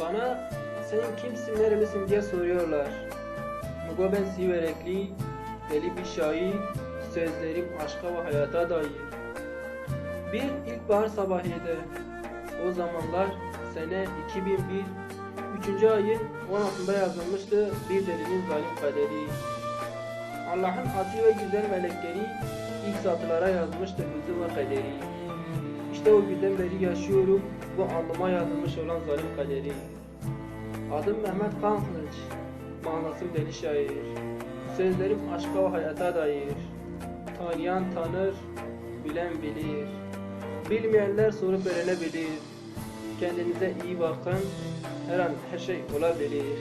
Bana sen kimsin, nerelisin diye soruyorlar. Mugo ben Siverekli, deli bir şair, sözlerim aşka ve hayata dair. Bir ilkbahar sabahıydı. O zamanlar sene 2001, 3. ayın 16'sında yazılmıştı bir delinin zalim kaderi. Allah'ın ati ve güzel melekleri ilk satırlara yazmıştı hızı ve kaderi. İşte o günden beri yaşıyorum bu alnıma yazılmış olan zalim kaderi. Adım Mehmet Kan Kılıç, manasım deli şair. Sözlerim aşka ve hayata dair. Tanıyan tanır, bilen bilir. Bilmeyenler sorup öğrenebilir. Kendinize iyi bakın, her an her şey olabilir.